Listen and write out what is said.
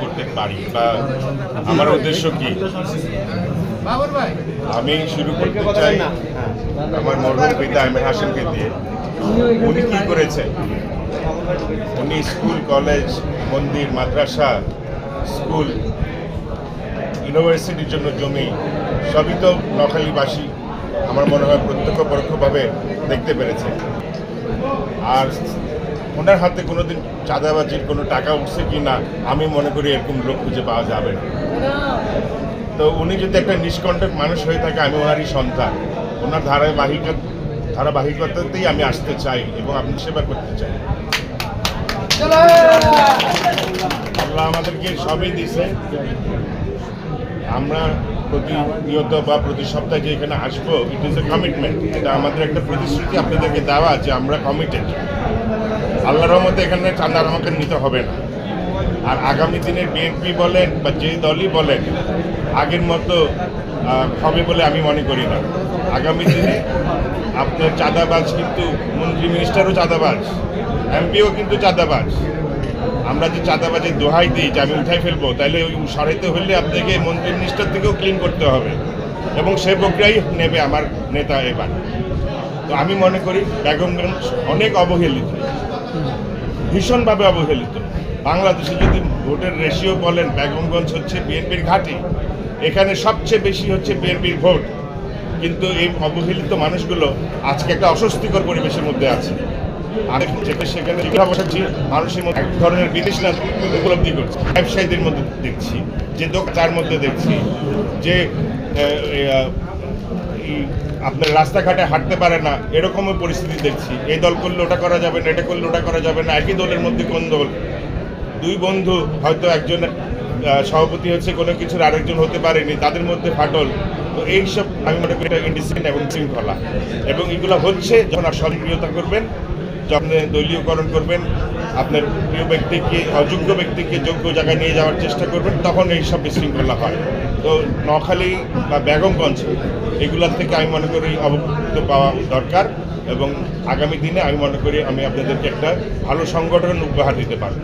করতে পারি বা আমার উদ্দেশ্য কি? আমি শুরু করতে চাই আমার মরহুম পিতা এ হাসিমকে দিয়ে। উনি কি করেছেন? উনি স্কুল, কলেজ, মন্দির, মাদ্রাসা, স্কুল, ইউনিভার্সিটির জন্য জমি, সবই তো নখালীবাসী আমার মনে হয় প্রত্যক্ষ পরোক্ষভাবে দেখতে পেরেছে। আর ওনার হাতে কোনোদিন চাঁদাবাজির কোনো টাকা উঠছে কি না, আমি মনে করি এরকম লোক খুঁজে পাওয়া যাবে না। তো উনি যদি একটা নিষ্কণ্টক মানুষ হয়ে থাকে, আমি ওনারই সন্তান। ওনার ধারাবাহিক ধারাবাহিকতাতেই আমি আসতে চাই এবং আপনি সেবা করতে চাই। আল্লাহ আমাদেরকে সবই দিছে আমরা প্রতিনিয়ত বা প্রতি সপ্তাহে যে এখানে আসব ইট ইজ এ কমিটমেন্ট এটা আমাদের একটা প্রতিশ্রুতি, আপনাদেরকে দেওয়া যে আমরা কমিটেড আল্লাহর রহমতে এখানে চাঁদার আমাকে নিতে হবে না। আর আগামী দিনে বিএনপি বলেন বা যে দলই বলেন, আগের মতো হবে বলে আমি মনে করি না। আগামী দিনে আপনার চাঁদাবাজ কিন্তু মন্ত্রী মিনিস্টারও চাঁদাবাজ এমপিও কিন্তু চাঁদাবাজ। আমরা যে চাঁদাবাজের দোহাই দিই, যে আমি উঠাই ফেলব তাহলে ওই সরাইতে হলে আপনাকে মন্ত্রী মিনিস্টার থেকেও ক্লিন করতে হবে। এবং সে প্রক্রিয়াই নেবে আমার নেতা এবার। তো আমি মনে করি, বেগমগঞ্জ অনেক অবহেলিত। ভীষণভাবে অবহেলিত। বাংলাদেশে যদি ভোটের রেশিও বলেন, বেগমগঞ্জ হচ্ছে বিএনপির ঘাঁটি, এখানে সবচেয়ে বেশি হচ্ছে বিএনপির ভোট। কিন্তু এই অবহেলিত মানুষগুলো আজকে একটা অস্বস্তিকর পরিবেশের মধ্যে আছে। যেটা সেখানে বসাচ্ছি, মানুষের মধ্যে এক ধরনের বিদেশ না উপলব্ধি করছে। ব্যবসায়ীদের মধ্যে দেখছি, যে দোক তার মধ্যে দেখছি, যে আপনার রাস্তাঘাটে হাঁটতে পারে না এরকমও পরিস্থিতি দেখছি। এই দল করলে ওটা করা যাবে না, এটা করলে ওটা করা যাবে না, একই দলের মধ্যে কোন দল? দুই বন্ধু, হয়তো একজন সভাপতি হচ্ছে, কোনো কিছুর আরেকজন হতে পারেনি, তাদের মধ্যে ফাটল। তো এইসব আমি মনে করি ইন্ডিসিপ্লিন এবং শৃঙ্খলা। এবং এগুলো হচ্ছে যখন আর স্বয়ংক্রিয়তা করবেন, যখন দলীয়করণ করবেন, আপনার প্রিয় ব্যক্তিকে, অযোগ্য ব্যক্তিকে যোগ্য জায়গায় নিয়ে যাওয়ার চেষ্টা করবেন, তখন এইসব বিশৃঙ্খলা হয়। তো নখালি বা বেগমগঞ্জ এগুলোর থেকে আমি মনে করি অবগত পাওয়া দরকার এবং আগামী দিনে আমি মনে করি আমি আপনাদেরকে একটা ভালো সংগঠন উপহার দিতে পারব।